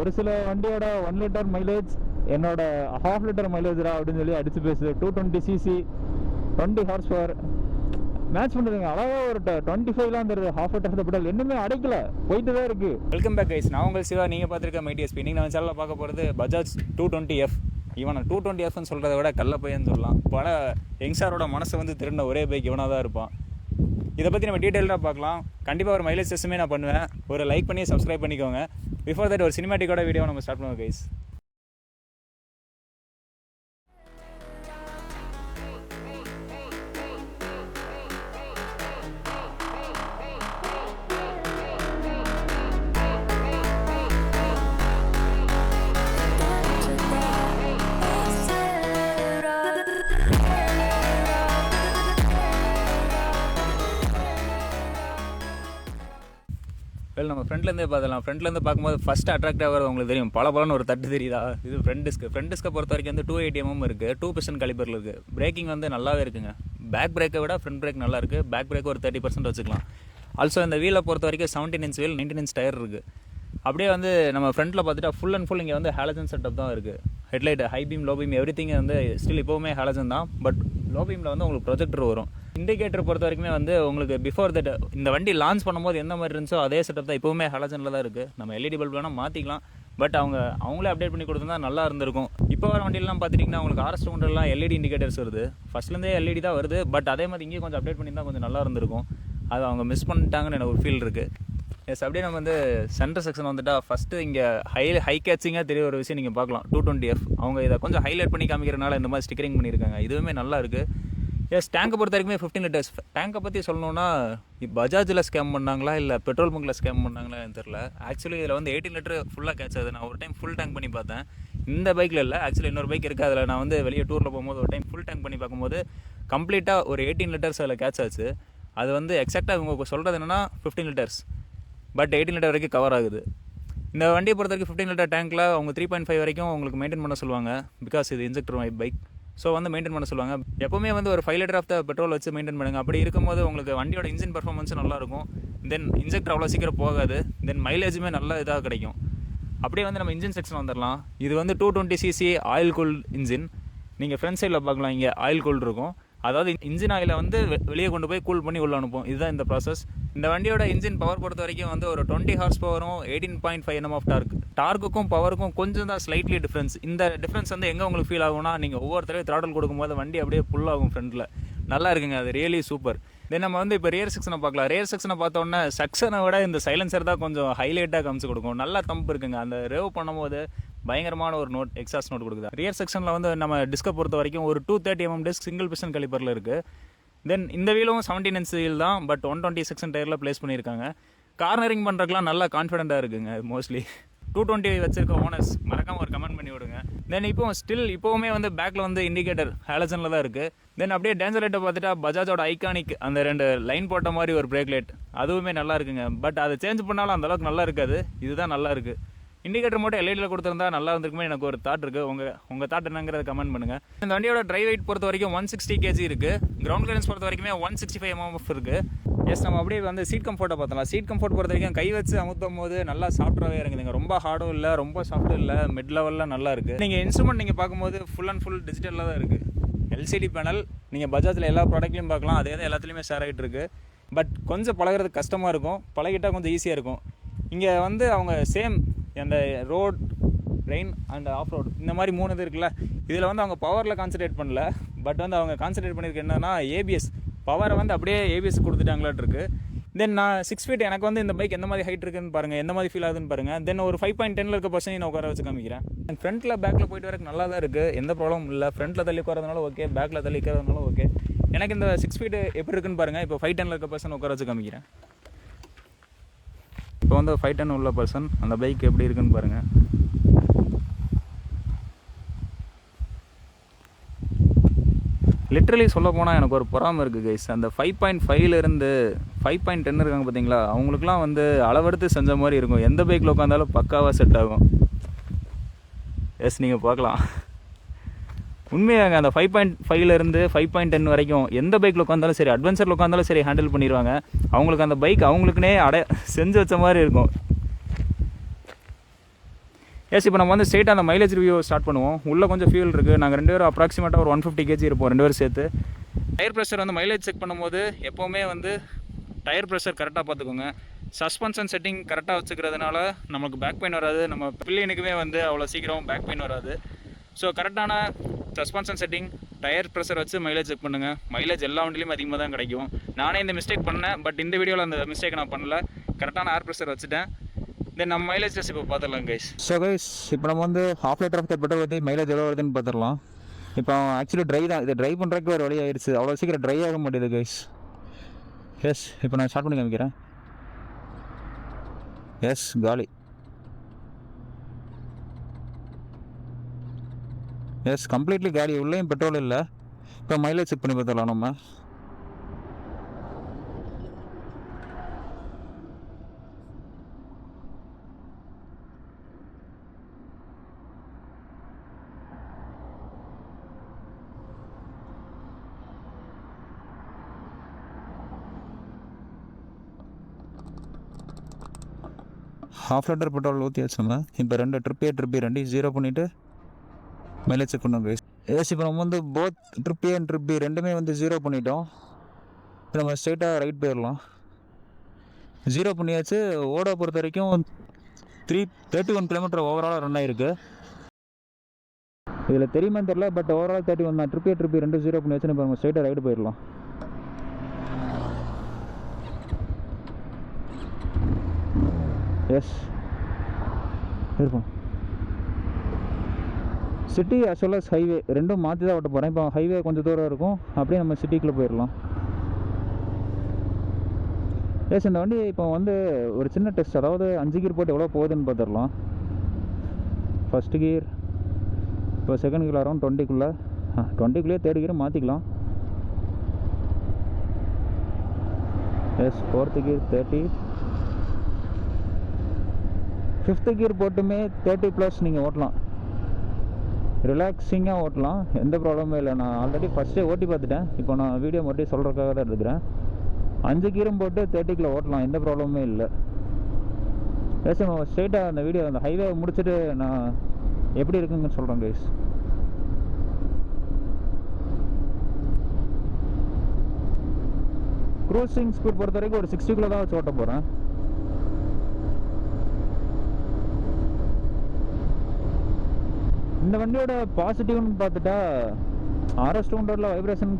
ஒரு சில வண்டியோட ஒன் லிட்டர் மைலேஜ் என்னோட ஹாஃப் லிட்டர் மைலேஜ்ரா அப்படின்னு சொல்லி அடிச்சு பேசுது. Two twenty CC twenty horse power match பண்ணுறதுங்க அழகாக ஒரு டுவெண்ட்டி ஃபைவ்லாம் தருது. ஹாஃப் லிட்டர் பெட்ரோல் இன்னுமே அடைக்கல. போயிட்டு தான் இருக்குது வெல்கம் பேக் கைஸ் நான் உங்கள் சிவா. நீங்கள் பார்த்துருக்க மைடிஎஸ்பி நீங்கள் நம்ம சேனலில் பார்க்க போகிறது பஜாஜ் டூ டுவெண்ட்டி எஃப் இவனை டூ டுவெண்ட்டி எஃப்னு சொல்கிறத விட கள்ள பையன் சொல்லலாம். பல யங்ஸ்டாரோட மனசை வந்து திருடின ஒரே பைக் இவனாக தான் இருப்பான். இதை பற்றி நம்ம டீட்டெயிலாக பார்க்கலாம். கண்டிப்பாக ஒரு மைலேஜ் டெஸ்ட்டுமே நான் பண்ணுவேன். ஒரு லைக் பண்ணி சப்ஸ்கிரைப் பண்ணிக்கோங்க. பிஃபோர் தட் ஒரு சினிமாட்டிக்கோட வீடியோ நம்ம ஸ்டார்ட் பண்ணுவோம் கைஸ் வெல் நம்ம ஃப்ரெண்ட்லேருந்தே பார்த்துலாம் ஃப்ரெண்ட்லேருந்து பார்க்கும்போது ஃபஸ்ட் அட்ராக்ட் ஆகிறது உங்களுக்கு தெரியும். பல பலன்னு ஒரு தட்டு தெரியுதா? இது ஃப்ரண்ட் டிஸ்க் ஃப்ரண்ட் டிஸ்க்கை பொறுத்த வரைக்கும் வந்து டூ ஏடிஎம்மும் இருக்குது டூ பர்சன்ட் கலிபரில் இருக்குது பிரேக்கிங் வந்து நல்லாவே இருக்குங்க. பேக் பிரேக்கை விட ஃப்ரண்ட் பிரேக் நல்லா இருக்குது பேக் பிரேக் ஒரு தேர்ட்டி பர்சன்ட் வச்சுக்கலாம். ஆல்சோ இந்த வீலை பொறுத்த வரைக்கும் seventeen inch wheel nineteen inch tyre இருக்குது அப்படியே வந்து நம்ம ஃப்ரண்ட்டில் பார்த்துட்டா ஃபுல் அண்ட் ஃபுல் இங்கே வந்து ஹாலஜன் செட்டப் தான் இருக்குது headlight high beam low beam everything வந்து ஸ்டில் இப்போவுமே ஹாலஜன் தான். பட் லோ பீமில் வந்து உங்களுக்கு ப்ரொஜெக்டர் வரும். இண்டிகேட்டர் பொறுத்த வரைக்குமே வந்து உங்களுக்கு பிஃபோர் தட் இந்த வண்டி லான்ச் பண்ணும்போது எந்த மாதிரி இருந்துச்சோ அதே செட்டப் தான் இப்போவுமே ஹலஜனில் தான் இருக்குது நம்ம எல்இடி பல்ப் வேணால் மாற்றிக்கலாம் பட் அவங்க அவங்களே அப்டேட் பண்ணி கொடுத்துருந்தா நல்லா இருந்திருக்கும். இப்போ வர வண்டியெல்லாம் பார்த்துட்டிங்கன்னா உங்களுக்கு ஆர்எஸ் ஒன்றெல்லாம் எல்இடி இண்டிகேட்டர்ஸ் வருது. ஃபஸ்ட்லேருந்தே எல்இடி தான் வருது. பட் அதே மாதிரி இங்கேயும் கொஞ்சம் அப்டேட் பண்ணியிருந்தா கொஞ்சம் நல்லா இருந்திருக்கும். அது அவங்க மிஸ் பண்ணிட்டாங்கன்னு எனக்கு ஒரு ஃபீல் இருக்குது எஸ் அப்படியே நம்ம வந்து சென்டர் செக்ஷன் வந்துட்டால் ஃபஸ்ட்டு இங்கே ஹை ஹை கேச்சிங்காக தெரிய ஒரு விஷயம் நீங்கள் பார்க்கலாம். டூ டுவெண்ட்டி எஃப் அவங்க இதை கொஞ்சம் ஹைலைட் பண்ணி காமிக்கிறனால இந்த மாதிரி ஸ்டிக்கரிங் பண்ணியிருக்காங்க. இதுவுமே நல்லா இருக்குது எஸ் டேங்கை பொறுத்த வரைக்குமே ஃபிஃப்டின் லிட்டர்ஸ் டேங்கை பற்றி சொல்லணும்னா பஜாஜில் ஸ்கேம் பண்ணாங்களா இல்லை பெட்ரோல் பங்கில் ஸ்கேம் பண்ணாங்களா தெரில ஆக்சுவலி இதில் வந்து எயிட்டீன் லிட்டர் ஃபுல்லாக கேட்ச் ஆகுது. நான் ஒரு டைம் ஃபுல் டேங்க் பண்ணி பார்த்தேன். இந்த பைக்கில் இல்லை. ஆக்சுவலி இன்னொரு பைக் இருக்குது அதில் நான் வந்து வெளியே டூரில் போகும்போது ஒரு டைம் ஃபுல் டேங்க் பண்ணி பார்க்கும்போது கம்ப்ளீட்டாக ஒரு எயிட்டீன் லிட்டர்ஸ் அதில் கேட்ச் ஆச்சு. அது வந்து எக்ஸாக்டாக இவங்க சொல்கிறது என்னென்னா fifteen litres but eighteen litre வரைக்கும் கவர் ஆகுது. இந்த வண்டியை பொறுத்த வரைக்கும் ஃபிஃப்டீன் லிட்டர் டேங்க்கில் அவங்க த்ரீ பாயிண்ட் ஃபைவ் வரைக்கும் உங்களுக்கு மெயின்டைன் பண்ண சொல்லுவாங்க. பிகாஸ் இது இன்ஜெக்டர் பைக் ஸோ வந்து மெயின்டைன் பண்ண சொல்லுவாங்க. எப்போவுமே வந்து ஒரு five litre of the petrol வச்சு மெயின்டைன் பண்ணுங்கள் அப்படி இருக்கும்போது உங்களுக்கு வண்டியோட இன்ஜின் பர்ஃபார்மன்ஸும் நல்லாயிருக்கும். தென் இன்ஜெக்டர் அவ்வளோ சீக்கிரம் போகாது. தென் மைலேஜுமே நல்ல இதாக கிடைக்கும். அப்படியே வந்து நம்ம இன்ஜின் செக்ஷன் வந்துடலாம். இது வந்து two twenty CC oil cool engine நீங்கள் ஃப்ரண்ட் சைடில் பார்க்கலாம். இங்கே ஆயில் கூல் இருக்கும். அதாவது இன்ஜின் ஆயிலை வந்து வெளியே கொண்டு போய் கூல் பண்ணி உள்ளே அனுப்பும் இதுதான் இந்த ப்ராசஸ் இந்த வண்டியோட இன்ஜின் பவர் பொறுத்த வரைக்கும் வந்து ஒரு டுவெண்ட்டி ஹார்ஸ் பவரும் eighteen point five M of torque டார்க்குக்கும் பவருக்கும் கொஞ்சம் தான் ஸ்லைட்லி டிஃப்ரென்ஸ் இந்த டிஃப்ரென்ஸ் வந்து எங்கே உங்களுக்கு ஃபீல் ஆகும்னா நீங்கள் ஒவ்வொரு தடவை த்ராடல் கொடுக்கும்போது வண்டி அப்படியே புல் ஆகும் ஃப்ரண்ட்டில் நல்லா இருக்குங்க அது ரியலி சூப்பர் தென் நம்ம வந்து இப்போ ரியர் செக்ஷனை பார்க்கலாம். ரியர் செக்ஷனை பார்த்தோன்னே செக்ஷனை விட இந்த சைலன்சர் தான் கொஞ்சம் ஹைலைட்டாக காமிச்சு கொடுக்கும். நல்லா தம்பு இருக்குங்க. அந்த ரேவ் பண்ணும்போது பயங்கரமான ஒரு நோட் எக்ஸாஸ் நோட் கொடுக்குது. ரியர் செக்ஷனில் வந்து நம்ம டிஸ்கை பொறுத்த வரைக்கும் ஒரு two thirty MM disc single piston கலிப்பரில் இருக்குது தென் இந்த வீலும் செவன்டீன் இன்ச் வீல் தான் பட் ஒன் டுவெண்ட்டி செக்ஷன் டயரில் ப்ளேஸ் பண்ணியிருக்காங்க. கார்னரிங் பண்ணுறதுக்குலாம் நல்லா கான்ஃபிடென்ட்டாக இருக்குங்க மோஸ்ட்லி டூ டுவெண்ட்டி வச்சிருக்க ஓனர்ஸ் மறக்காமல் ஒரு கமெண்ட் பண்ணி விடுங்க. தென் இப்போ ஸ்டில் இப்போவுமே வந்து பேக்கில் வந்து இண்டிகேட்டர் ஹேலஜனில் தான் இருக்குது தென் அப்படியே டேஞ்சர் லைட்டை பார்த்துட்டா பஜாஜோட ஐகானிக் அந்த ரெண்டு லைன் போட்ட மாதிரி ஒரு பிரேக் லைட் அதுவுமே நல்லா இருக்குங்க. பட் அதை சேஞ்ச் பண்ணாலும் அந்தளவுக்கு நல்லா இருக்காது. இதுதான் நல்லா இருக்குது இண்டிகேட்டர் மட்டும் எல்ஐடியில் கொடுத்துருந்தா நல்லா இருந்திருக்குமே எனக்கு ஒரு தாட் இருக்குது உங்கள் உங்கள் தாட் என்னங்கிறத கமெண்ட் பண்ணுங்கள் இந்த வண்டியோட டிரைவ் வெயிட் பொறுத்த வரைக்கும் ஒன் சிக்ஸ்டி கேஜி இருக்குது கிரவுண்ட் கிளியரன்ஸ் பொறுத்த வரைக்குமே ஒன் சிக்ஸ்டி ஃபைவ் எம்எஃப் இருக்குது எஸ் நம்ம அப்படியே வந்து சீட் கம்ஃபர்ட்டை பார்த்தலாம். சீட் கம்ஃபர்ட் பொறுத்த வரைக்கும் கை வச்சு அமுத்தும் போது நல்லா சாஃப்டாகவே இறங்குதுங்க. ரொம்ப ஹார்டும் இல்லை ரொம்ப சாஃப்ட்டும் இல்லை. மிட் லெவலில் நல்லா இருக்குது நீங்கள் இன்ஸ்ட்ருமெண்ட் நீங்கள் பார்க்கும்போது ஃபுல் அண்ட் ஃபுல் டிஜிட்டலில் தான் இருக்குது எல்சிடி பேனல் நீங்கள் பஜாஜில் எல்லா ப்ராடக்ட்லையும் பார்க்கலாம். அதே தான் எல்லாத்துலேயுமே ஷேர் ஆகிட்டு இருக்குது பட் கொஞ்சம் பழகுறது கஷ்டமாக இருக்கும். பழகிட்டால் கொஞ்சம் ஈஸியாக இருக்கும். இங்கே வந்து அவங்க சேம் அந்த road rain and off road இந்த மாதிரி மூணு இது இருக்குல்ல இதில் வந்து அவங்க பவரில் கான்சன்ட்ரேட் பண்ணல. பட் வந்து அவங்க கான்சன்ட்ரேட் பண்ணியிருக்கு என்னன்னா ஏபிஎஸ் பவரை வந்து அப்படியே ஏபிஎஸ் கொடுத்துட்டாங்களாட்ருக்கு தென் நான் சிக்ஸ் ஃபீட் எனக்கு வந்து இந்த பைக் எந்த மாதிரி ஹைட் இருக்குன்னு பாருங்க எந்த மாதிரி ஃபீல் ஆகுதுன்னு பாருங்க. தென் ஒரு ஃபைவ் பாயிண்ட் டென்ல இருக்க பர்சன் நான் உட்கார வச்சு காமிக்கிறேன். ஃப்ரண்ட்டில் பேக்கில் போயிட்டு வரக்கு நல்லா தான் இருக்குது எந்த ப்ராப்ளமும் இல்லை. ஃப்ரண்ட்டில் தள்ளி உட்காரதுனால ஓகே பேக்கில் தள்ளி உட்காரதுனால ஓகே எனக்கு இந்த சிக்ஸ் ஃபீட் எப்படி இருக்குன்னு பாருங்கள் இப்போ ஃபைவ் டென்ல இருக்க பர்சன் உட்கார வச்சு காமிக்கிறேன். இப்போ வந்து ஃபைவ் டென் உள்ள பர்சன் அந்த பைக் எப்படி இருக்குன்னு பாருங்கள் லிட்ரலி சொல்ல போனால் எனக்கு ஒரு பொறாமை இருக்குது கைஸ் அந்த ஃபைவ் பாயிண்ட் ஃபைவ்லேருந்து ஃபைவ் பாயிண்ட் டென் இருக்காங்க பார்த்தீங்களா அவங்களுக்குலாம் வந்து அளவெடுத்து செஞ்ச மாதிரி இருக்கும். எந்த பைக்கில் உட்காந்தாலும் பக்காவாக செட் ஆகும். எஸ் நீங்கள் பார்க்கலாம். உண்மையாங்க அந்த ஃபைவ் பாயிண்ட் ஃபைவ்லேருந்து ஃபைவ் பாயிண்ட் டென் வரைக்கும் எந்த பைக்கில் உட்காந்தாலும் சரி அட்வென்ச்சரில் உட்காந்தாலும் சரி ஹேண்டில் பண்ணிடுவாங்க அவங்களுக்கு அந்த பைக் அவங்களுக்குனே அடை செஞ்சு வச்ச மாதிரி இருக்கும். எஸ் இப்போ நம்ம வந்து ஸ்ட்ரெயிட்டாக அந்த மைலேஜ் ரிவ்யூ ஸ்டார்ட் பண்ணுவோம். உள்ளே கொஞ்சம் ஃபியூல் இருக்குது நாங்கள் ரெண்டு பேரும் அப்ராக்சிமேட்டாக ஒரு ஒன் ஃபிஃப்டி கேஜி இருப்போம் ரெண்டு பேரும் சேர்த்து. டயர் ப்ரெஷர் வந்து மைலேஜ் செக் பண்ணும்போது எப்போவுமே வந்து டயர் ப்ரெஷர் கரெக்டாக பார்த்துக்கோங்க. சஸ்பென்ஷன் செட்டிங் கரெக்டாக வச்சுக்கிறதுனால நமக்கு பேக் பெயின் வராது. நம்ம பிள்ளைனுக்குமே வந்து அவ்வளோ சீக்கிரம் பேக் பெயின் வராது. ஸோ கரெக்டான சஸ்பென்ஷன் செட்டிங் டயர் ப்ரெஷர் வச்சு மைலேஜ் செக் பண்ணுங்கள் மைலேஜ் எல்லா வண்டிலையும் அதிகமாக தான் கிடைக்கும். நானே இந்த மிஸ்டேக் பண்ணேன் பட் இந்த வீடியோவில் அந்த மிஸ்டேக் நான் பண்ணல. கரெக்டான ஏர் ப்ரெஷர் வச்சுட்டேன். தென் நம்ம மைலேஜ் டெஸ்ட் இப்போ பார்த்துடலாம் கைஸ் ஸோ கைஸ் இப்போ நம்ம வந்து ஹாஃப் லிட்டர் ஆஃப் பெட்ரோல் வந்து மைலேஜ் எவ்வளோ வருதுன்னு பார்த்துடலாம் இப்போ ஆக்சுவலி ட்ரை தான். இது ட்ரை பண்ணுறதுக்கு ஒரு வழி ஆயிடுச்சு. அவ்வளோ சீக்கிரம் ட்ரை ஆக மாட்டேது கைஸ் எஸ் இப்போ நான் ஸ்டார்ட் பண்ணி காமிக்கிறேன். எஸ் காலி. எஸ் கம்ப்ளீட்லி காலி. உள்ளேயும் பெட்ரோல் இல்லை. இப்போ மைலேஜ் செக் பண்ணி பார்த்துடலாம் நம்ம. ஹாஃப் லிட்டர் பெட்ரோல் ஊற்றி வச்சோங்க இப்போ ரெண்டு ட்ரிப்பே ட்ரிப்பி ரெண்டு ஜீரோ பண்ணிவிட்டு மைலேஜ் செக் பண்ணோம் கைஸ் எஸ் இப்போ நம்ம வந்து போத் ட்ரிப்பே அண்ட் ட்ரிப்பி ரெண்டுமே வந்து ஜீரோ பண்ணிட்டோம். இப்போ நம்ம ஸ்ட்ரெயிட்டாக ரைட் போயிடலாம். ஜீரோ பண்ணியாச்சு. ஓட பொறுத்த வரைக்கும் த்ரீ தேர்ட்டி ஒன் கிலோமீட்டர் ஓவராலாக ரன் ஆகிருக்கு இதில் தெரியுமா தெரில பட் ஓவரால் தேர்ட்டி ஒன் தான் ட்ரிப்பே ட்ரிப்பி ரெண்டு ஜீரோ பண்ணி வச்சு இப்போ நம்ம ஸ்ட்ரைட்டாக ரைடு போயிடலாம். எஸ் இருப்போம். City as well as highway ரெண்டும் மாற்றி தான் ஓட்ட போகிறேன் இப்போ ஹைவே கொஞ்சம் தூரம் இருக்கும். அப்படியே நம்ம சிட்டிக்குள்ளே போயிடலாம். எஸ் இந்த வண்டி இப்போ வந்து ஒரு சின்ன டெஸ்ட் அதாவது அஞ்சு கீர் போட்டு எவ்வளோ போகுதுன்னு பார்த்துடலாம் ஃபஸ்ட்டு கீர் இப்போ செகண்ட் கீர் அரௌண்ட் டுவெண்ட்டிக்குள்ளே டுவெண்ட்டிக்குள்ளேயே தேர்ட் கீர் மாற்றிக்கலாம் yes fourth gear thirty fifth gear போட்டுமே தேர்ட்டி ப்ளஸ் நீங்கள் ஓட்டலாம். ரிலாக்ஸிங்காக ஓட்டலாம். எந்த ப்ராப்ளமும் இல்லை. நான் ஆல்ரெடி ஃபஸ்ட்டே ஓட்டி பார்த்துட்டேன். இப்போ நான் வீடியோ மட்டும் சொல்கிறதுக்காக தான் எடுக்கிறேன். அஞ்சு கீரம் போட்டு தேர்ட்டிக்கில் ஓட்டலாம். எந்த ப்ராப்ளமுமே இல்லை. பேச ஸ்ட்ரெயிட்டாக அந்த வீடியோ அந்த ஹைவே முடிச்சுட்டு நான் எப்படி இருக்குன்னு சொல்கிறேன் கைஸ் க்ரூசிங் ஸ்பீட் பொறுத்த வரைக்கும் ஒரு சிக்ஸ்டிக்குள்ளே தான் வச்சு ஓட்ட போகிறேன் இந்த வண்டியோட பாசிட்டிவ்னு பார்த்துட்டா அரெஸ்ட் டூ ஹண்ட்ரடில் வைப்ரேஷன்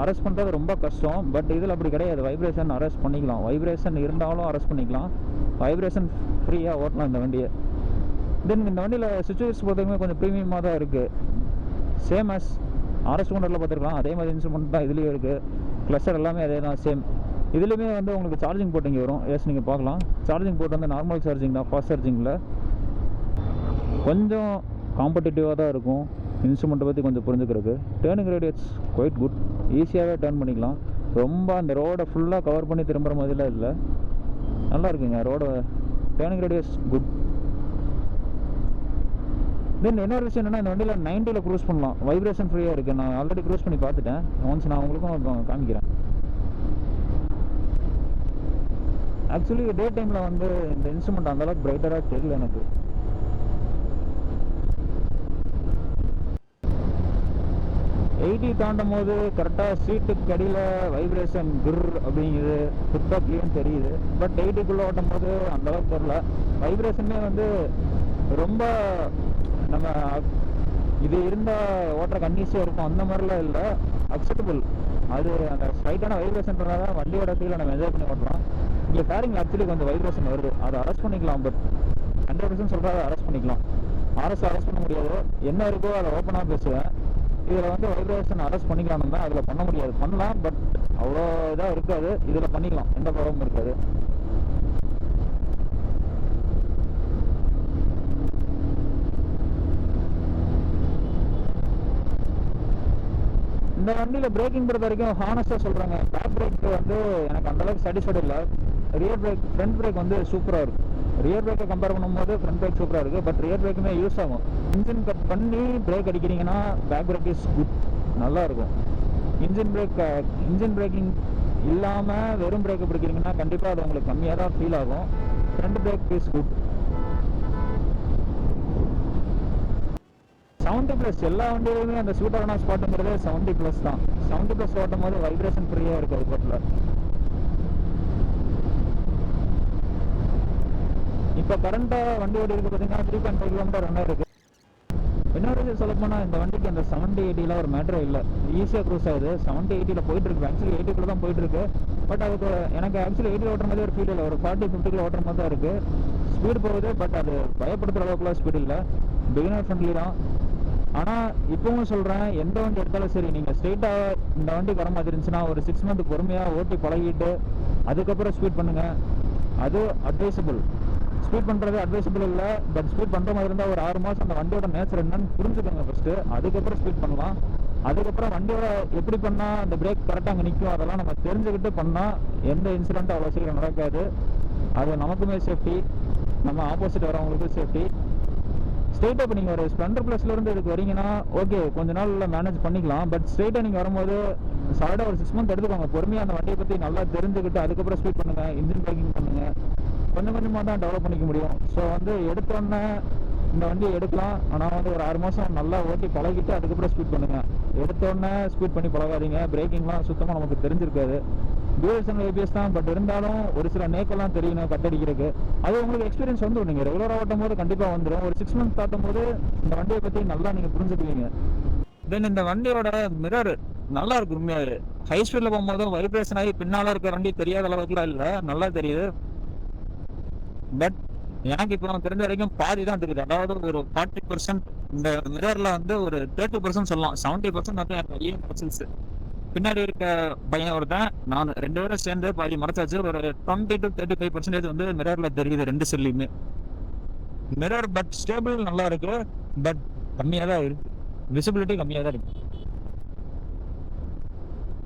அரெஸ்ட் பண்ணுறது ரொம்ப கஷ்டம். பட் இதில் அப்படி கிடையாது. வைப்ரேஷன் அரெஸ்ட் பண்ணிக்கலாம். வைப்ரேஷன் இருந்தாலும் அரெஸ்ட் பண்ணிக்கலாம். வைப்ரேஷன் ஃப்ரீயாக ஓட்டலாம் இந்த வண்டியை. தென் இந்த வண்டியில் சுச்சுவேஷன் பொறுத்தவரைக்கும் கொஞ்சம் ப்ரீமியமாக தான் இருக்குது சேம் அஸ் ஆர்எஸ் ஹண்ட்ரடில் பார்த்துருக்கலாம். அதே மாதிரி இன்ஸ்ட்ருமெண்ட் தான் இதுலேயும் இருக்குது க்ளஸ்டர் எல்லாமே அதே தான் சேம் இதுலேயுமே வந்து உங்களுக்கு சார்ஜிங் போட்டு இங்கே வரும். எஸ் நீங்கள் பார்க்கலாம். சார்ஜிங் போட்டு வந்து நார்மல் சார்ஜிங் தான் ஃபாஸ்ட் சார்ஜிங்கில் கொஞ்சம் காம்படிட்டிவாக தான் இருக்கும். இன்ஸ்ட்ருமெண்ட்டை பற்றி கொஞ்சம் புரிஞ்சுக்கிறதுக்கு. டேர்னிங் ரேடியஸ் குவைட் குட் ஈஸியாகவே டேர்ன் பண்ணிக்கலாம். ரொம்ப அந்த ரோடை ஃபுல்லாக கவர் பண்ணி திரும்புகிற மாதிரிலாம் இல்லை. நல்லா இருக்குங்க ரோட டேர்னிங் ரேடியஸ் குட் தென் என்ன விஷயம் என்னன்னா இந்த வண்டியில் நைன்ட்டியில் க்ரூஸ் பண்ணலாம். வைப்ரேஷன் ஃப்ரீயாக இருக்குது நான் ஆல்ரெடி க்ரூஸ் பண்ணி பார்த்துட்டேன். ஒன்ஸ் நான் உங்களுக்கும் காமிக்கிறேன். ஆக்சுவலி டே டைமில் வந்து இந்த இன்ஸ்ட்ருமெண்ட் அந்தளவுக்கு பிரைட்டராக தெரியல எனக்கு. எயிட்டி தாண்டும் போது கரெக்டாக சீட்டுக்கு அடியில் வைப்ரேஷன் குர் அப்படிங்கிறது ஃபுட்பாக்லேயும் தெரியுது. பட் எயிட்டிக்குள்ளே ஓட்டும் போது அந்தளவுக்கு தெரில வைப்ரேஷனே வந்து ரொம்ப நம்ம இது இருந்தால் ஓட்டுற கண்டிஷியாக இருக்கும். அந்த மாதிரிலாம் இல்லை. அக்செப்டபுள் அது அந்த ஸ்ட்ரைட்டான வைப்ரேஷன் பண்ணால் வண்டியோட ஃபீலை நம்ம என்ஜாய் பண்ணி ஓட்டலாம். இங்கே ஃபேரிங்கில் ஆக்சுவலி கொஞ்சம் வைப்ரேஷன் வருது. அதை அரெஸ்ட் பண்ணிக்கலாம் பட் ஹண்ட்ரட் பர்சன்ட் சொல்கிறத அரெஸ்ட் பண்ணிக்கலாம். ஆர்எஸ் அரெஸ்ட் பண்ண முடியாது. என்ன இருக்கோ அதை ஓப்பனாக பேசுவேன். இதில் வந்து வைப்ரேஷன் அரெஸ்ட் பண்ணிக்கலாம் தான் அதில் பண்ண முடியாது. பண்ணலாம் பட் அவ்வளோ இதாக இருக்காது. இதில் பண்ணிக்கலாம். எந்த ப்ராப்ளமும் இருக்காது. இந்த வண்டியில் பிரேக்கிங் பொறுத்த வரைக்கும் ஹானஸ்டாக சொல்கிறாங்க பேக் பிரேக் வந்து எனக்கு அந்தளவுக்கு சாட்டிஸ்ஃபைடு இல்லை. ரியர் பிரேக் ஃப்ரண்ட் பிரேக் வந்து சூப்பராக இருக்கும். ரியர் பிரேக்கை கம்பேர் பண்ணும்போது ஃப்ரண்ட் பிரேக் சூப்பராக இருக்குது பட் ரியர் பிரேக்குமே யூஸ் ஆகும். இன்ஜின் கட் பண்ணி பிரேக் அடிக்கிறீங்கன்னா பேக் பிரேக் இஸ் குட் நல்லா இருக்கும். இன்ஜின் பிரேக் இன்ஜின் பிரேக்கிங் இல்லாமல் வெறும் பிரேக்கை பிடிக்கிறீங்கன்னா கண்டிப்பாக அது உங்களுக்கு கம்மியாக தான் ஃபீல் ஆகும். Front brake is good seventy plus எல்லா வண்டியிலுமே அந்த சூப்பரான ஸ்பாட்டுங்கிறது செவன்ட்டி ப்ளஸ் தான். செவன்ட்டி ப்ளஸ் ஓட்டும் போது வைப்ரேஷன் ஃப்ரீயாக இருக்குது அது பட்டில் இப்போ கரண்ட்டாக வண்டி ஓடி இருக்கு பார்த்தீங்கன்னா three point five kilometre run இருக்குது இன்னொரு சொல்ல போனால் இந்த வண்டிக்கு அந்த செவன்ட்டி எயிட்டியில் ஒரு மேட்ரே இல்லை. ஈஸியாக க்ரூஸ் ஆகுது செவன்ட்டி எயிட்டியில் போயிட்டு இருக்கு. ஆக்சுவலி எயிட்டிக்குள்ள தான் போயிட்டு இருக்கு. பட் அதுக்கு எனக்கு ஆக்சுவலி எயிட்டில் ஓட்டுற மாதிரி ஒரு ஃபீல் இல்லை. ஒரு ஃபார்ட்டி ஃபிஃப்டியில் ஓட்டுற மாதிரி தான் இருக்கு. ஸ்பீடு போகுது பட் அது பயப்படுத்துகிற அளவுக்குலாம் ஸ்பீடு இல்லை. பிகினர் ஃப்ரெண்ட்லி தான். ஆனால் இப்பவும் சொல்கிறேன் எந்த வண்டி எடுத்தாலும் சரி நீங்கள் ஸ்ட்ரெயிட்டாக இந்த வண்டி வர மாதிரி இருந்துச்சுன்னா ஒரு சிக்ஸ் மந்த் பொறுமையாக ஓட்டி பழகிட்டு அதுக்கப்புறம் ஸ்பீட் பண்ணுங்கள் அது அட்வைசபிள் ஸ்பீட் பண்ணுறது அட்வைசபிள் இல்லை. பட் ஸ்பீட் பண்ணுற மாதிரி இருந்தால் ஒரு ஆறு மாதம் அந்த வண்டியோட நேச்சர் என்னன்னு புரிஞ்சுக்கோங்க ஃபஸ்ட்டு அதுக்கப்புறம் ஸ்பீட் பண்ணலாம். அதுக்கப்புறம் வண்டியோட எப்படி பண்ணால் அந்த பிரேக் கரெக்டாக அங்கே நிற்கும் அதெல்லாம் நம்ம தெரிஞ்சுக்கிட்டு பண்ணால் எந்த இன்சிடென்ட்டும் அவ்வளோ சீக்கிரம் நடக்காது. அது நமக்குமே சேஃப்டி நம்ம ஆப்போசிட் வரவங்களுக்கும் சேஃப்டி ஸ்ட்ரெயிட்டாக இப்போ நீங்கள் ஒரு ஸ்ப்ளெண்டர் ப்ளஸ்லேருந்து இதுக்கு வரீங்கன்னா ஓகே கொஞ்ச நாள் மேனேஜ் பண்ணிக்கலாம். பட் ஸ்ட்ரெயிட்டாக நீங்கள் வரும்போது சாலிடாக ஒரு சிக்ஸ் மந்த் எடுத்துக்கோங்க. பொறுமையாக அந்த வண்டியை பற்றி நல்லா தெரிஞ்சுக்கிட்டு அதுக்கப்புறம் ஸ்பீட் பண்ணுங்க இன்ஜின் பேக்கிங் பண்ணுங்கள் கொஞ்சம் கொஞ்சமாக தான் டெவலப் பண்ணிக்க முடியும். ஸோ வந்து எடுத்தோன்னே இந்த வண்டியை எடுக்கலாம். ஆனால் வந்து ஒரு ஆறு மாதம் நல்லா ஓட்டி பழகிட்டு அதுக்கப்புறம் ஸ்பீட் பண்ணுங்க. எடுத்தோடனே ஸ்பீட் பண்ணி பழகாதீங்க. பிரேக்கிங்லாம் சுத்தமாக நமக்கு தெரிஞ்சிருக்காது. டியூரேஷன் ஏபிஎஸ் தான். பட் இருந்தாலும் ஒரு சில நேக்கெல்லாம் தெரியணும் கட்டடிக்கிறதுக்கு அது உங்களுக்கு எக்ஸ்பீரியன்ஸ் வந்துடும் நீங்கள் ரெகுலராக ஓட்டும் போது கண்டிப்பாக வந்துடும் ஒரு சிக்ஸ் மந்த் தாட்டும் போது இந்த வண்டியை பற்றி நல்லா நீங்கள் புரிஞ்சுக்குவீங்க. தென் இந்த வண்டியோட மிரர் நல்லா இருக்கு உண்மையாவே. ஹை ஸ்பீடில் போகும்போது வைப்ரேஷன் ஆகி பின்னால் இருக்க வண்டி தெரியாத அளவுக்குலாம் இல்லை. நல்லா தெரியுது. பட் எனக்கு இப்போ தெரிஞ்ச வரைக்கும் பாதி தான் தெரியுது. அதாவது ஒரு ஃபார்ட்டி பர்சன்ட் இந்த மிரர்ல வந்து ஒரு தேர்ட்டி பர்சன்ட் சொல்லலாம். செவன்ட்டி பர்சன்ட் வந்து எனக்கு ஐஏ பர்சன்ஸ் பின்னாடி இருக்க பையன் ஒருத்தன் நான் ரெண்டு பேரும் சேர்ந்து பாதி மறைச்சாச்சு. ஒரு twenty to thirty five percentage வந்து மிரர்ல தெரியுது ரெண்டு செல்லையுமே மிரர் பட் ஸ்டேபிள் நல்லா இருக்கு. பட் கம்மியாக தான் இருக்கு. விசிபிலிட்டி கம்மியாக தான் இருக்கு.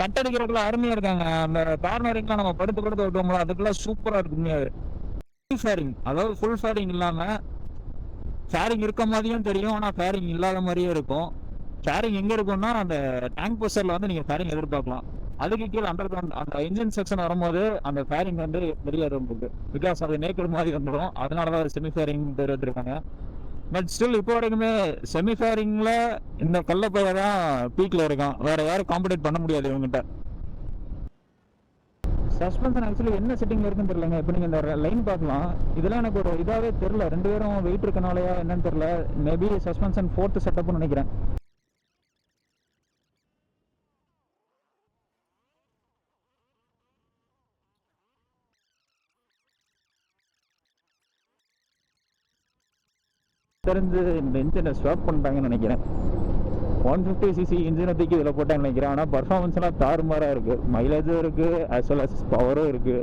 கட்டடிக்கிறதுக்குள்ள அருமையா இருக்காங்க. அந்த கார்னரிங்லாம் நம்ம படுத்து படுத்து விட்டோம்ல அதுக்கெல்லாம் சூப்பரா இருக்கு உண்மையாவே ஃபேரிங் அதாவது ஃபுல் ஃபேரிங் இல்லாம ஃபேரிங் இருக்க மாதிரியும் தெரியும் ஆனா ஃபேரிங் இல்லாத மாதிரியும் இருக்கும். ஃபேரிங் எங்கே இருக்கும்னா அந்த டேங்க் போஸ்டர்ல வந்து நீங்க ஃபேரிங் எதிர்பார்க்கலாம். அதுக்கு கீழே அண்டர் கிரவுண்ட் அந்த இன்ஜின் செக்ஷன் வரும்போது அந்த ஃபேரிங் வந்து தெரியாது உங்களுக்கு பிகாஸ் அது நேக்கட் மாதிரி வந்துடும் அதனால தான் செமி ஃபேரிங் பேர் வச்சிருக்காங்க. பட் ஸ்டில் இப்போ வரைக்குமே செமி ஃபேரிங்ல இந்த கல்லப்பையை தான் பீக்கில் இருக்கான். வேற யாரும் காம்படேட் பண்ண முடியாது இவங்ககிட்ட சஸ்பென்ஷன் ஆக்சுவலி என்ன செட்டிங்ல இருக்குன்னு தெரியலங்க. இப்போ நீங்கள் இந்த லைன் பார்க்கலாம். இதெல்லாம் எனக்கு ஒரு இதாகவே தெரில ரெண்டு பேரும் வெயிட் இருக்கனாலயா என்னன்னு தெரில மேபி சஸ்பென்ஷன் ஃபோர்த்து செட்டப்னு நினைக்கிறேன். தெரிஞ்சு இந்த இன்ஜினை ஸ்வாப் பண்ணிட்டாங்கன்னு நினைக்கிறேன். ஒன் ஃபிஃப்டி சிசி இன்ஜினை தூக்கி இதில் போட்டாங்கன்னு நினைக்கிறேன். ஆனால் பர்ஃபார்மன்ஸ்லாம் தாறுமாறாக இருக்கு. மைலேஜும் இருக்கு அஸ் வெல் அஸ் பவரும் இருக்கு.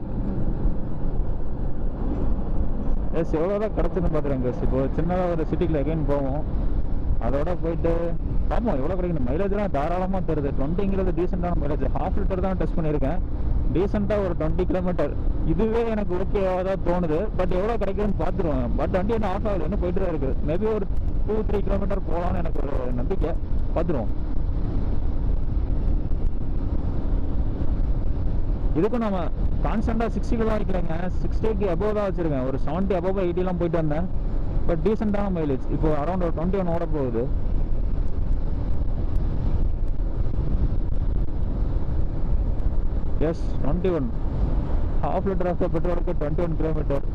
எஸ் எவ்வளோ தான் கிடச்சுன்னு பார்த்துருங்க இப்போ சின்னதாக ஒரு சிட்டிக்குள்ள எகைன் போவோம். அதோட போயிட்டு ஆமாம் எவ்வளோ கிடைக்கணும் மைலேஜ்லாம் தாராளமாக தருது. டுவெண்ட்டிங்கிறது டீசெண்டான மைலேஜ் ஹாஃப் லிட்டர் தான் டெஸ்ட் பண்ணியிருக்கேன். டீசெண்டாக ஒரு டுவெண்ட்டி கிலோமீட்டர் இதுவே எனக்கு ஓகேவாக தான் தோணுது. பட் எவ்வளோ கிடைக்குதுன்னு பார்த்துருவேன் பட் வண்டி என்ன ஆஃப் ஆகுது இன்னும் போயிட்டு தான் இருக்குது மேபி ஒரு டூ த்ரீ கிலோமீட்டர் போகலான்னு எனக்கு ஒரு நம்பிக்கை. பார்த்துருவோம் இதுக்கும் நம்ம கான்ஸ்டண்டாக சிக்ஸ்டிக்கு தான் வைக்கிறேங்க. சிக்ஸ்டிக்கு அபோவ் தான் வச்சிருக்கேன். ஒரு செவன்ட்டி அபோவ் எயிட்டிலாம் போயிட்டு வந்தேன். பட் டீசெண்டான மைலேஜ் இப்போ அரௌண்ட் ஒரு டுவெண்ட்டி ஒன் ஓட போகுது. Yes twenty one half litre of பெட்ரோலுக்கு டுவெண்ட்டி ஒன் கிலோமீட்டர்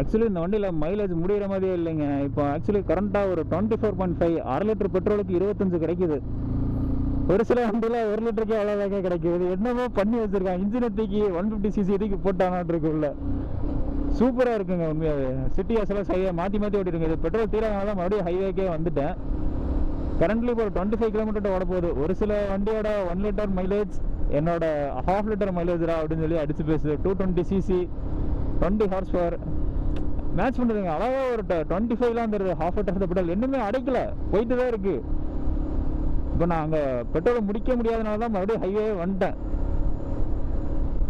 ஆக்சுவலி இந்த வண்டியில் மைலேஜ் முடிகிற மாதிரியே இல்லைங்க. இப்போ ஆக்சுவலி கரண்ட்டாக ஒரு டுவெண்ட்டி ஃபோர் பாயிண்ட் ஃபைவ் அரை லிட்டர் பெட்ரோலுக்கு இருபத்தஞ்சு கிடைக்குது. ஒரு சில வண்டியில் ஒரு லிட்டருக்கே அவ்வளோதாங்க கிடைக்குது. என்னமோ பண்ணி வச்சுருக்கான் இன்ஜினை தூக்கி ஒன் ஃபிஃப்டி சிசி தூக்கி போட்டானாட்டு இருக்குள்ள சூப்பராக இருக்குங்க உண்மையாகவே சிட்டி அசலாக சரியாக மாற்றி மாற்றி ஓட்டிருங்க இது பெட்ரோல் தீரனால தான் மறுபடியும் ஹைவேக்கே வந்துட்டேன். கரண்ட்லி இப்போ ஒரு டுவெண்ட்டி ஃபைவ் கிலோமீட்டர் ஓட போகுது. ஒரு சில வண்டியோட ஒன் லிட்டர் மைலேஜ் என்னோட ஹாஃப் லிட்டர் மைலேஜ்ரா அப்படின்னு சொல்லி அடிச்சு பேசுது. Two twenty CC twenty horse power match பண்ணுதுங்க அழகாக ஒரு டுவெண்ட்டி ஃபைவ்லாம் வந்துடுது ஹாஃப் லிட்டர் பெட்ரோல் இன்னுமே அடைக்கல. போயிட்டு தான் இருக்குது இப்போ நான் அங்கே பெட்ரோலை முடிக்க முடியாதனால தான் மறுபடியும் ஹைவே வந்துட்டேன்.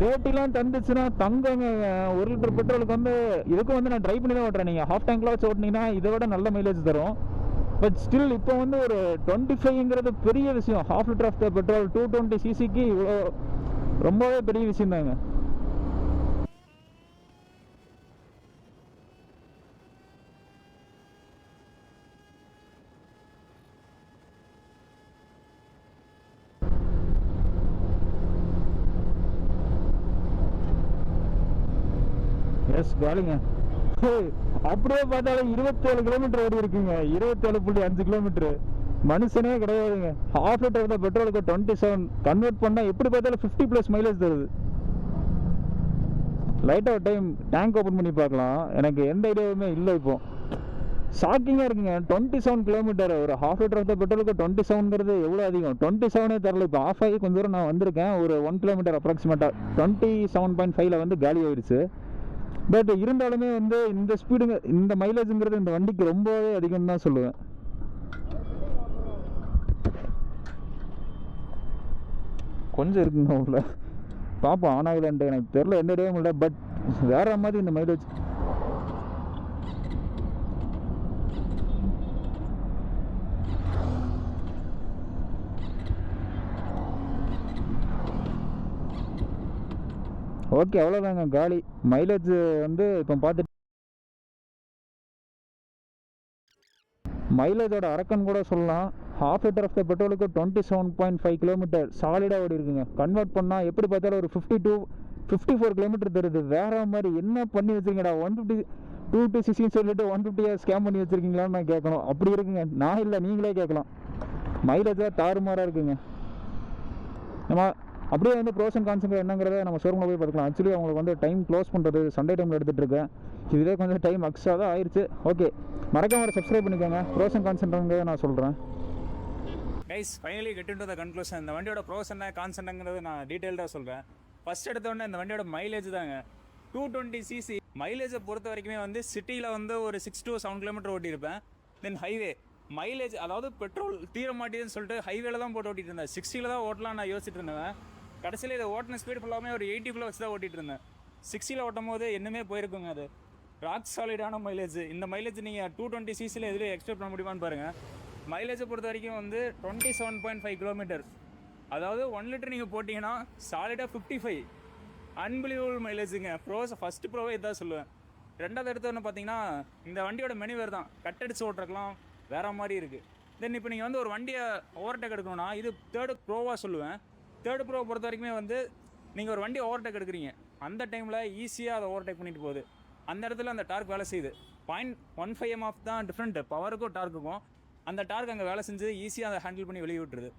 தேர்ட்டிலாம் தந்துச்சுன்னா தங்கங்க ஒரு லிட்டர் பெட்ரோலுக்கு வந்து இதுக்கும் வந்து நான் ட்ரை பண்ணி தான் ஓட்டுறேன். நீங்கள் ஹாஃப் டேங்க்லாம் வச்சு ஓட்டினீங்கன்னா இதை விட நல்ல மைலேஜ் தரும். பட் ஸ்டில் இப்போ வந்து ஒரு டுவெண்ட்டி ஃபைவ்ங்கிறது பெரிய விஷயம். Half litre of the petrol two twenty சிசிக்கு இவ்வளோ ரொம்பவே பெரிய விஷயம் தாங்க எஸ் அப்படியே பார்த்தாலும் இருபத்தேழு கிலோமீட்டர் ஓடி இருக்குங்க. இருபத்தேழு புள்ளி அஞ்சு கிலோமீட்டர். மனுஷனே கிடையாதுங்க. ஹாஃப் லிட்டர் தான் பெட்ரோலுக்கு டுவெண்ட்டி செவன் கன்வெர்ட் பண்ணால் எப்படி பார்த்தாலும் ஃபிஃப்டி ப்ளஸ் மைலேஜ் தருது. லைட்டாக ஒரு டைம் டேங்க் ஓப்பன் பண்ணி பார்க்கலாம். எனக்கு எந்த ஐடியாவுமே இல்லை இப்போ. ஷாக்கிங்காக இருக்குங்க. டுவெண்ட்டி செவன் கிலோமீட்டர் ஒரு ஹாஃப் லிட்டர் ஆஃப் பெட்ரோலுக்கு டுவெண்ட்டி செவன்ங்கிறது எவ்வளோ அதிகம்? டுவெண்ட்டி செவனே தரல இப்போ. ஆஃப் ஆகி கொஞ்சம் தூரம் நான் வந்திருக்கேன். ஒரு ஒன் கிலோமீட்டர் அப்ராக்சிமேட்டாக டுவெண்ட்டி செவன் பாயிண்ட் ஃபைவ்ல வந்து காலி ஆயிடுச்சு. பட் இருந்தாலுமே வந்து இந்த ஸ்பீடுங்க இந்த மைலேஜுங்கிறது இந்த வண்டிக்கு ரொம்பவே அதிகம் தான் சொல்லுவேன். கொஞ்சம் இருக்குங்க உள்ள. பார்ப்போம் ஆன் ஆகுதான்ட்டு எனக்கு தெரில எந்த இடையும் இல்லை பட் வேற மாதிரி இந்த மைலேஜ் ஓகே அவ்வளோதாங்க காலி. மைலேஜ் வந்து இப்போ பார்த்துட்டு மைலேஜோட அரக்கன் கூட சொல்லலாம். ஹாஃப் லிட்டர் ஆஃப் த பெட்ரோலுக்கு twenty seven point five kilometre சாலிடாக ஓடி இருக்குங்க. கன்வெர்ட் பண்ணால் எப்படி பார்த்தாலும் ஒரு fifty to fifty four kilometre தருது. வேற மாதிரி என்ன பண்ணி வச்சிருக்கீங்கடா? ஒன் ஃபிஃப்டி டூ டூ சிக்ஸ்டின்னு சொல்லிட்டு ஒன் ஃபிஃப்டியாக ஸ்கேம் பண்ணி வச்சிருக்கீங்களான்னு நான் கேட்கணும். அப்படி இருக்குங்க. நான் இல்லை நீங்களே கேட்கலாம். மைலேஜாக தாறுமாறாக இருக்குங்க. நம்ம அப்படியே வந்து ப்ரோஸ் அண்ட் கான்ஸுங்க என்னங்கிறத நம்ம ஷோரூமில் போய் பார்த்துக்கலாம் ஆக்சுவலி அவங்களுக்கு வந்து டைம் க்ளோஸ் பண்ணுறது சண்டே டைமில் எடுத்துகிட்டு இருக்கேன். இதுவே கொஞ்சம் டைம் எக்ஸ்ட்ரா தான் ஆயிடுச்சு ஓகே மறக்காம ஒரு சப்ஸ்கிரைப் பண்ணிக்கோங்க. ப்ரோஸ் அண்ட் கான்ஸுன்றவங்க நான் சொல்கிறேன் guys finally get to the conclusion இந்த வண்டியோட ப்ரோஸ் என்ன கான்சன்ட்ங்கிறது நான் டீட்டெயில்டாக சொல்கிறேன் ஃபர்ஸ்ட் எடுத்தோடனே இந்த வண்டியோட மைலேஜ் தாங்க. டூ டுவெண்ட்டி சிசி மைலேஜை பொறுத்த வரைக்குமே வந்து சிட்டியில் வந்து ஒரு சிக்ஸ் டு செவன் கிலோமீட்டர் ஓட்டியிருப்பேன். தென் ஹைவே மைலேஜ் அதாவது பெட்ரோல் தீர மாட்டேதுன்னு சொல்லிட்டு ஹைவேல தான் போட்டு ஓட்டிட்டு இருந்தேன். சிக்ஸ்டியில் தான் ஓட்டலாம் நான் யோசிச்சுட்டு இருந்தேன். கடைசியில் இதை ஓட்டின ஸ்பீட் ஃபுல்லாமே ஒரு எயிட்டிக்குள்ளே வச்சு தான் ஓட்டிட்டு இருந்தேன் சிக்ஸ்டியில் ஓட்டும் போது என்னமே போயிருக்குங்க அது. ராக் சாலிடான மைலேஜ் இந்த மைலேஜ் நீங்கள் டூ டுவெண்ட்டி சிசியில் எதுலேயும் எக்ஸ்பெக்ட் பண்ண முடியுமான்னு பாருங்கள் மைலேஜை பொறுத்த வரைக்கும் வந்து twenty seven point five kilometre அதாவது ஒன் லிட்டர் நீங்கள் போட்டிங்கன்னா சாலிடாக ஃபிஃப்டி ஃபைவ் அன்பிலிவபிள் மைலேஜுங்க ப்ரோஸ் ஃபஸ்ட்டு ப்ரோவே இதான் சொல்லுவேன். ரெண்டாவது எடுத்தோன்னு பார்த்தீங்கன்னா இந்த வண்டியோட மெனிவேர் தான். கட் அடிச்சு ஓட்டுறக்கலாம் வேற மாதிரி இருக்குது தென் இப்போ நீங்கள் வந்து ஒரு வண்டியை ஓவர்டேக் எடுக்கணும்னா இது தேர்டு ப்ரோவாக சொல்லுவேன். தேர்டு ப்ரோ பொறுத்த வரைக்குமே வந்து நீங்கள் ஒரு வண்டி ஓவர்டேக் எடுக்கிறீங்க. அந்த டைமில் ஈஸியாக அதை ஓவர்டேக் பண்ணிட்டு போகுது. அந்த இடத்துல அந்த டார்க் வேலை செய்யுது. Point one five M of தான் டிஃப்ரெண்ட் பவருக்கும் டார்க்குக்கும் அந்த டார்க் அங்கே வேலை செஞ்சு ஈஸியாக அதை ஹேண்டில் பண்ணி வெளியே விட்டுருது.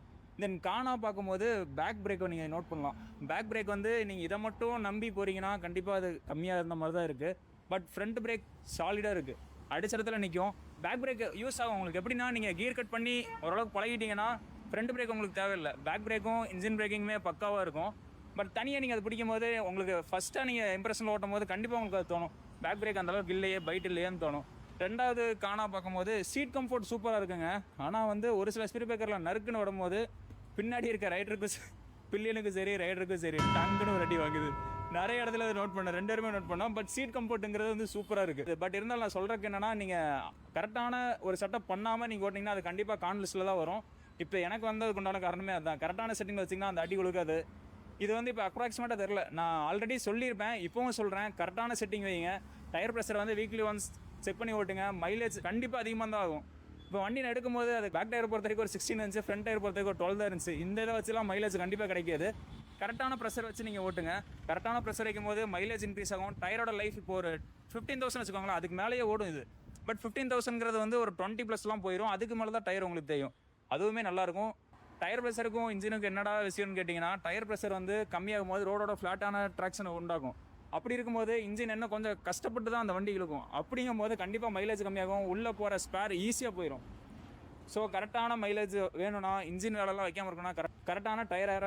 தென் காணா பார்க்கும்போது பேக் பிரேக்கை நீங்கள் நோட் பண்ணலாம். பேக் பிரேக் வந்து நீங்கள் இதை மட்டும் நம்பி போகிறீங்கன்னா கண்டிப்பாக அது கம்மியாக இருந்த மாதிரி தான் இருக்குது பட் ஃப்ரண்ட் பிரேக் சாலிடாக இருக்குது அடிச்ச இடத்துல நிற்கும் பேக் பிரேக் யூஸ் ஆகும். உங்களுக்கு எப்படின்னா நீங்கள் கியர் கட் பண்ணி ஓரளவுக்கு பழகிட்டீங்கன்னா ஃப்ரண்ட் பிரேக் உங்களுக்கு தேவையில்லை. பேக் பிரேக்கும் இன்ஜின் பிரேக்கிங்குமே பக்காவாக இருக்கும். பட் தனியாக நீங்கள் அது பிடிக்கும் போது உங்களுக்கு ஃபஸ்ட்டாக நீங்கள் இம்ப்ரெஷனில் ஓட்டும் போது கண்டிப்பாக உங்களுக்கு அது தோணும். பேக் பிரேக் அந்தளவுக்கு இல்லையே பைட் இல்லையேன்னு தோணும். ரெண்டாவது காணா பார்க்கும்போது சீட் கம்ஃபோர்ட் சூப்பராக இருக்குங்க. ஆனால் வந்து ஒரு சில ஸ்பீட் பிரேக்கரில் நறுக்குன்னு விடும்போது பின்னாடி இருக்க ரைடருக்கும் பில்லியனுக்கும் சரி ரைடருக்கும் சரி டங்குன்னு ஒரு அடி வாங்குது. நிறைய இடத்துல அதை நோட் பண்ணேன் ரெண்டு பேருமே நோட் பண்ணோம். பட் சீட் கம்ஃபர்ட்டுங்கிறது வந்து சூப்பராக இருக்குது பட் இருந்தாலும் நான் சொல்கிறதுக்கு என்னன்னா நீங்கள் கரெக்டான ஒரு செட்டப் பண்ணாமல் நீங்கள் ஓட்டிங்கன்னா அது கண்டிப்பாக கான்லிஸ்ட்டில் தான் வரும். இப்போ எனக்கு வந்ததுக்கு உண்டான காரணமே அதுதான் கரெக்டான செட்டிங் வச்சிங்கன்னா அந்த அடி கொடுக்காது இது வந்து இப்போ அப்ராக்சிமேட்டாக தெரில நான் ஆல்ரெடி சொல்லியிருப்பேன் இப்போவும் சொல்கிறேன் கரெக்டான செட்டிங் வைங்க. டயர் ப்ரெஷர் வந்து வீக்லி ஒன்ஸ் செக் பண்ணி ஓட்டுங்க. மைலேஜ் கண்டிப்பாக அதிகமாக தான் ஆகும். இப்போ வண்டி எடுக்கும் எடுக்கும்போது அது பேக் டயர் பொறுத்த வரைக்கும் ஒரு சிக்ஸ்டீன் இருந்துச்சு ஃப்ரண்ட் டயர் பொறுத்த வரைக்கும் ஒரு டுவெல் தான் இருந்துச்சு. இந்த இதை வச்சுலாம் மைலேஜ் கண்டிப்பாக கிடைக்காது. கரெக்டான ப்ரெஷர் வச்சு நீங்கள் ஓட்டுங்க. கரெக்டான ப்ரெஷர் வைக்கும் போது மைலேஜ் இன்க்ரீஸ் ஆகும். டயரோட லைஃப் இப்போ ஒரு ஃபிஃப்டீன் தௌசண்ட் வச்சுக்கோங்களேன் அதுக்கு மேலேயே ஓடும் இது. பட் ஃபிஃப்டீன் தௌசண்ட்ங்கிறது வந்து ஒரு டுவெண்ட்டி ப்ளஸ்லாம் போயிடும் அதுக்கு மேலே தான் டயர் உங்களுக்கு தெரியும் அதுவுமே நல்லாயிருக்கும். டயர் ப்ரெஷருக்கும் இன்ஜினுக்கும் என்னடா விஷயம்னு கேட்டிங்கன்னா டயர் ப்ரெஷர் வந்து கம்மியாகும் போது ரோடோட ஃப்ளாட்டான ட்ராக்ஷனை உண்டாகும் அப்படி இருக்கும்போது இன்ஜின் என்ன கொஞ்சம் கஷ்டப்பட்டு தான் அந்த வண்டி இழுக்கும். அப்படிங்கும் போது கண்டிப்பாக மைலேஜ் கம்மியாகும். உள்ளே போகிற ஸ்பேர் ஈஸியாக போயிடும் ஸோ கரெக்டான மைலேஜ் வேணும்னா இன்ஜின் வேலைலாம் வைக்காமல் இருக்கணும்னா கரெக்ட் கரெக்டான டயர் ஏற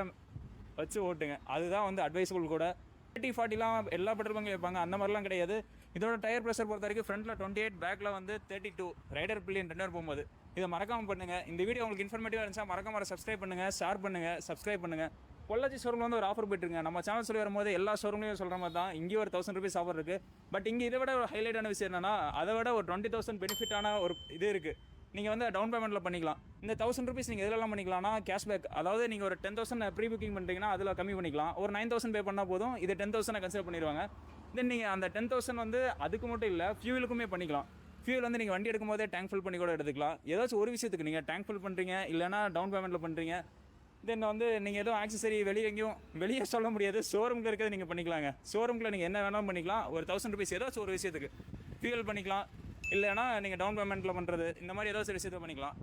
வச்சு ஓட்டுங்க. அதுதான் வந்து அட்வைசபிள் கூட. தேர்ட்டி ஃபார்ட்டிலாம் எல்லா பெட்ரோல் பங்கும் வைப்பாங்க அந்த மாதிரிலாம் கிடையாது. இதோட டயர் ப்ரெஷர் பொறுத்த வரைக்கும் ஃப்ரண்ட்டில் டுவெண்ட்டி எயிட் பேக்கில் வந்து தேர்ட்டி டூ ரைடர் பில்லியன் ரெண்டு போகும்போது. இதை மறக்காமல் பண்ணுங்கள் இந்த வீடியோ உங்களுக்கு இன்ஃபர்மேட்டிவாக இருந்துச்சா மறக்காம சப்ஸ்கிரைப் பண்ணுங்கள் ஷேர் பண்ணுங்கள் சப்ஸ்கிரைப் பண்ணுங்கள் பொள்ளாச்சி ஷோரூமில் வந்து ஒரு ஆஃபர் போயிட்டுருங்க நம்ம சேனல் சொல்லி வரும்போது எல்லா ஷோரூம்லையும் சொல்கிற மாதிரி தான். இங்கே ஒரு தௌசண்ட் ருபீஸ் ஆஃபர் இருக்குது பட் இங்கே இதை விட ஒரு ஹைலைட்டான விஷயம் என்னன்னா அதை விட ஒரு டுவெண்ட்டி தௌசண்ட் பெனிஃபிட்டான ஒரு இது இருக்குது நீங்கள் வந்து டவுன் பேமெண்ட்டில் பண்ணிக்கலாம். இந்த தௌசண்ட் ருபீஸ் நீங்கள் எதுலலாம் பண்ணிக்கலாம்னா கேஷ்பேக் அதாவது நீங்கள் ஒரு டென் தௌசண்ட் ப்ரீ புக்கிங் பண்ணுறீங்கன்னா அதில் கம்மி பண்ணிக்கலாம். ஒரு நைன் தௌசண்ட் பே பண்ணால் போதும். இது டென் தௌசண்ட் கன்சிடர் பண்ணிடுவாங்க. தென் நீங்கள் அந்த டென் தௌசண்ட் வந்து அதுக்கு மட்டும் இல்லை ஃபியூலுக்குமே பண்ணிக்கலாம். ஃபியூல் வந்து நீங்கள் வண்டி எடுக்கும்போதே டேங்க் ஃபில் பண்ணி கூட எடுத்துக்கலாம். ஏதாச்சும் ஒரு விஷயத்துக்கு நீங்கள் டேங்க் ஃபில் பண்ணுறீங்க இல்லைனா டவுன் பேமெண்ட்டில் பண்ணுறீங்க தென் வந்து நீங்கள் எதுவும் ஆக்சசரி வெளியே எங்கேயும் வெளியே சொல்ல முடியாது ஷோரூமில் இருக்கிறது நீங்கள் பண்ணிக்கலாங்க. ஷோரூமில் நீங்கள் என்ன வேணாலும் பண்ணிக்கலாம் ஒரு தௌசண்ட் ருபீஸ் ஏதாச்சும் ஒரு விஷயத்துக்கு. ஃபியூல் பண்ணிக்கலாம் இல்லைனா நீங்கள் டவுன் பேமெண்ட்டில் பண்ணுறது இந்த மாதிரி ஏதாச்சும் விஷயத்தை பண்ணிக்கலாம்.